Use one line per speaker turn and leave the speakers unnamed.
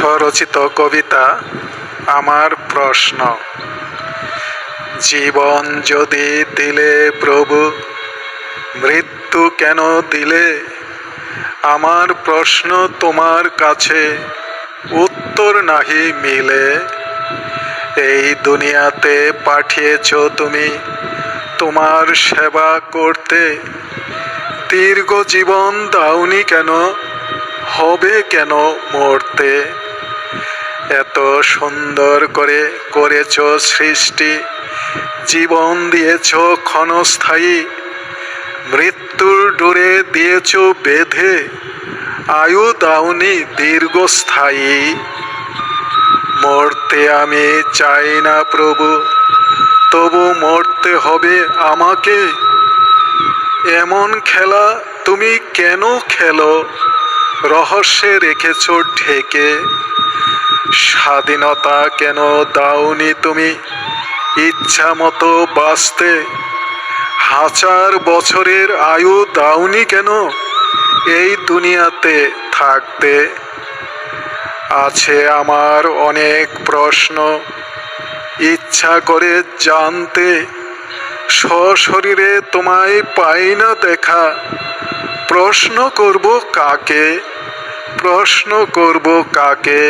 স্বরচিত কবিতা আমার প্রশ্ন। জীবন যদি দিলে প্রভু, মৃত্যু কেন দিলে? আমার প্রশ্ন তোমার কাছে উত্তর নাহি মিলে। এই দুনিয়াতে পাঠিয়েছ তুমি তোমার সেবা করতে। দীর্ঘ জীবন দাওনি কেন? হবে কেন মরতে? এত সুন্দর করে করেছ সৃষ্টি, জীবন দিয়েছ ক্ষণস্থায়ী, মৃত্যুর ডোরে দিয়েছ বেঁধে, আয়ু দাউনি দীর্ঘস্থায়ী। মরতে আমি চাই না প্রভু, তবু মরতে হবে আমাকে। এমন খেলা তুমি কেন খেলো? রহস্যে রেখেছ ঢেকে? স্বাধীনতা কেন দাওনি তুমি? ইচ্ছা মতো বাঁচতে। হাজার বছরের আয়ু দাওনি কেন? এই দুনিয়াতে থাকতে। আছে আমার অনেক প্রশ্ন। ইচ্ছা করে জানতে। সশরীরে তোমায় পাই না দেখা। প্রশ্ন করব কাকে? প্রশ্ন করব কাকে?